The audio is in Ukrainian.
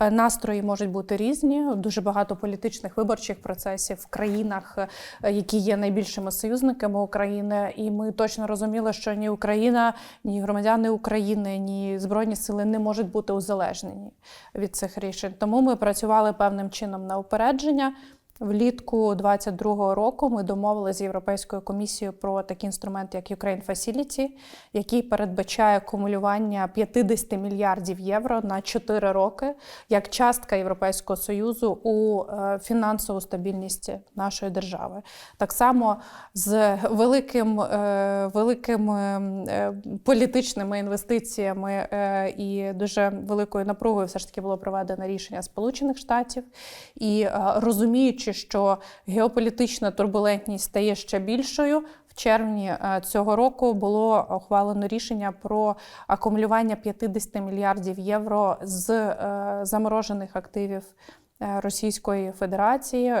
Е, Настрої можуть бути різні. Дуже багато політичних виборчих процесів в країнах, е, які є найбільшими союзниками України. І ми точно розуміли, що ні Україна, ні громадяни України, ні збройні сили не можуть бути узалежнені від цих рішень. Тому ми працювали певним чином на упередження. Влітку 22-го року ми домовилися з Європейською комісією про такий інструмент, як Ukraine Facility, який передбачає кумулювання 50 мільярдів євро на 4 роки як частка Європейського союзу у е, фінансову стабільність нашої держави. Так само з великим, е, великим е, політичними інвестиціями і дуже великою напругою все ж таки було проведено рішення Сполучених Штатів і е, розуміючи, що геополітична турбулентність стає ще більшою. В червні е, цього року було ухвалено рішення про акумулювання 50 мільярдів євро з е, заморожених активів е, Російської Федерації